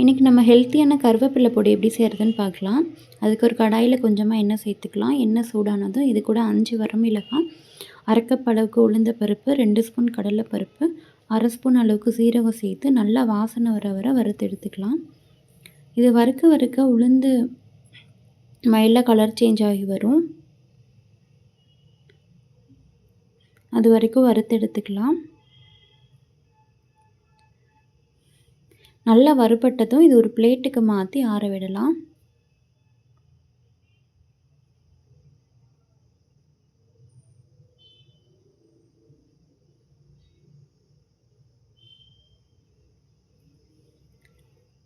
இன்றைக்கி நம்ம ஹெல்த்தியான கருவேப்பிலை பொடி எப்படி செய்கிறதுன்னு பார்க்கலாம். அதுக்கு ஒரு கடாயில் கொஞ்சமாக எண்ணெய் சேர்த்துக்கலாம். எண்ணெய் சூடானதும் இது கூட அஞ்சு வரமிளகாய் அரைக்கப் அளவுக்கு உளுந்த பருப்பு ரெண்டு ஸ்பூன் கடலை பருப்பு அரை ஸ்பூன் அளவுக்கு சீரகம் சேர்த்து நல்லா வாசனை வர வர வறுத்து எடுத்துக்கலாம். இது வறுக்க வறுக்க உளுந்து மயில கலர் சேஞ்ச் ஆகி வரும். அது வரைக்கும் வறுத்து எடுத்துக்கலாம். நல்லா வறுபட்டதும் இது ஒரு பிளேட்டுக்கு மாற்றி ஆற விடலாம்.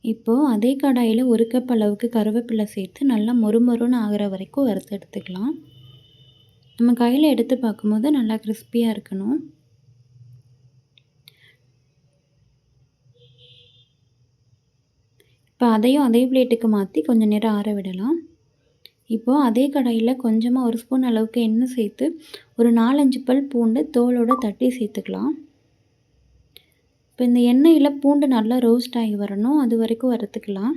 இப்போது அதே கடாயில் ஒரு கப் அளவுக்கு கருவேப்பிலை சேர்த்து நல்லா மொறுமொறுன்னு ஆகிற வரைக்கும் வறுத்து எடுத்துக்கலாம். நம்ம கையில் எடுத்து பார்க்கும்போது நல்லா கிறிஸ்பியாக இருக்கணும். இப்போ அதையும் அதே பிளேட்டுக்கு மாற்றி கொஞ்சம் நேரம் ஆற விடலாம். இப்போது அதே கடாயில் கொஞ்சமாக ஒரு ஸ்பூன் அளவுக்கு எண்ணெய் சேர்த்து ஒரு நாலஞ்சு பல் பூண்டு தோலோடு தட்டி சேர்த்துக்கலாம். இப்போ இந்த எண்ணெயில் பூண்டு நல்லா ரோஸ்ட் ஆகி வரணும். அது வரைக்கும் வறுத்துக்கலாம்.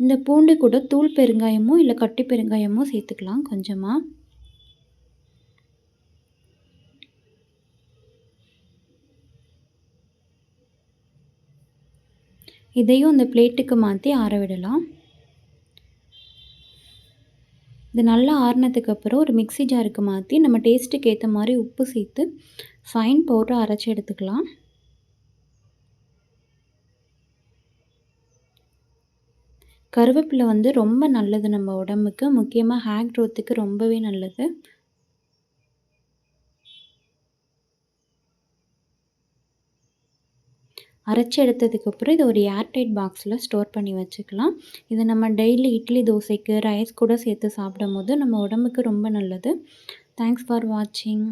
இந்த பூண்டு கூட தூள் பெருங்காயமோ இல்லை கட்டி பெருங்காயமோ சேர்த்துக்கலாம் கொஞ்சமாக இதையும் இந்த பிளேட்டுக்கு மாற்றி ஆற விடலாம். இது நல்லா ஆறுனதுக்கு அப்புறம் ஒரு மிக்ஸி ஜாருக்கு மாற்றி நம்ம டேஸ்ட்டுக்கு ஏற்ற மாதிரி உப்பு சேர்த்து ஃபைன் பவுடர் அரைச்சி எடுத்துக்கலாம். கருவேப்பிலை வந்து ரொம்ப நல்லது நம்ம உடம்புக்கு. முக்கியமாக ஹேர் க்ரோத்துக்கு ரொம்பவே நல்லது. அரைச்சி எடுத்ததுக்கப்புறம் இதை ஒரு ஏர்டைட் பாக்ஸில் ஸ்டோர் பண்ணி வச்சுக்கலாம். இதை நம்ம டெய்லி இட்லி தோசைக்கு ரைஸ் கூட சேர்த்து சாப்பிடும் போது நம்ம உடம்புக்கு ரொம்ப நல்லது. தேங்க்ஸ் ஃபார் வாட்சிங்